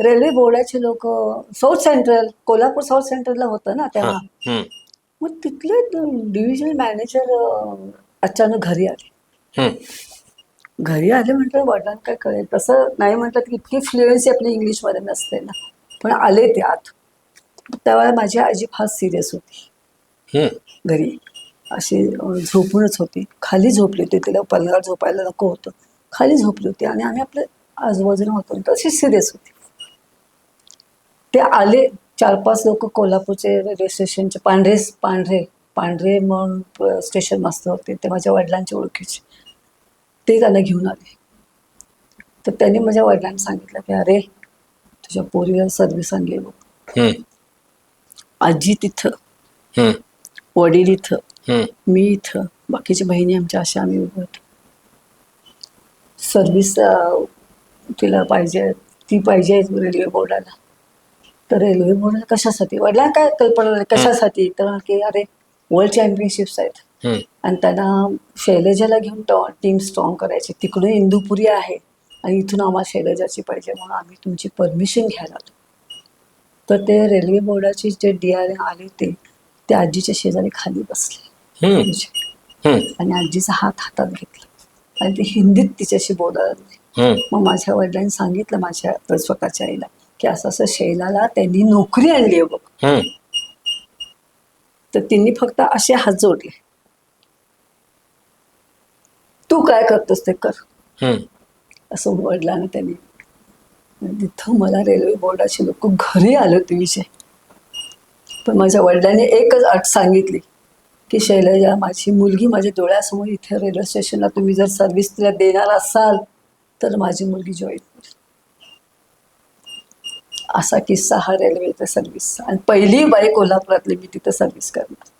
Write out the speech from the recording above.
Railway बोर्डाचे लोक south central Kolhapur south सेंट्रलला होतं ना तेव्हा. मग तिथले डिव्हिजनल मॅनेजर अचानक घरी आले. घरी आले म्हटलं वडिलांना काय कळेल? तसं नाही म्हटलं की इतकी फ्लुएन्सी आपली इंग्लिशमध्ये नसते ना. पण आले ते आत. त्यावेळेला माझी आजी फार सिरियस होती. घरी. अशी झोपूनच होती. खाली झोपली होती. तिला पलंगावर झोपायला नको होतं. खाली झोपली होती. आणि आम्ही आपल्या आजूबाजूला होतो. तर अशी सिरियस होती. ते आले चार पाच लोक कोल्हापूरचे रेल्वे स्टेशनचे पांढरे पांढरे पांढरे म्हणून स्टेशन मास्तर होते ते माझ्या वडिलांच्या ओळखीचे. ते त्यांना घेऊन आले. तर त्यांनी माझ्या वडिलांना सांगितलं की अरे तुझ्या पोरीला सर्व्हिस आणली बघ. आजी तिथं. वडील इथं. मी इथं. बाकीच्या बहिणी आमच्या अशा आम्ही उभं होतो. सर्व्हिस तिला पाहिजे ती पाहिजे रेल्वे बोर्डाला. तर रेल्वे बोर्डाला कशासाठी? वडिलांना काय कल्पना कशासाठी? तर की अरे वर्ल्ड चॅम्पियनशिप्स आहेत. आणि त्यांना शैलजाला घेऊन टीम स्ट्रॉंग करायची. तिकडून इंदुपुरी आहे आणि इथून आम्हाला शैलजाची पाहिजे म्हणून आम्ही तुमची परमिशन घ्यायला आलो. तर ते रेल्वे बोर्डाचे जे डी आर आले ते त्या आजीच्या शेजारी खाली बसले. आणि आजीचा हात हातात घेतला. आणि ते हिंदीत तिच्याशी बोलायला लागले. मग माझ्या वडिलांनी सांगितलं माझ्या स्वतःच्या आईला. की असं असं शैलाला त्यांनी नोकरी आणली आहे बघ. हम्म, तर तिने फक्त असे हात जोडले. तू काय करतोस ते कर. हम्म, असं वडिलांना त्यांनी. आणि तिथं मला रेल्वे बोर्डाचे लोक घरी आले होते विषय पण माझ्या वडिलांनी एकच अट सांगितली की शैलजा माझी मुलगी माझ्या डोळ्यासमोर इथे रेल्वे स्टेशनला तुम्ही जर सर्व्हिस तिला देणार असाल तर माझी मुलगी जॉईन असा किस्सा हा रेल्वेचा सर्व्हिसचा आणि पहिली बाई कोल्हापुरातली मी तिथं सर्व्हिस करणार.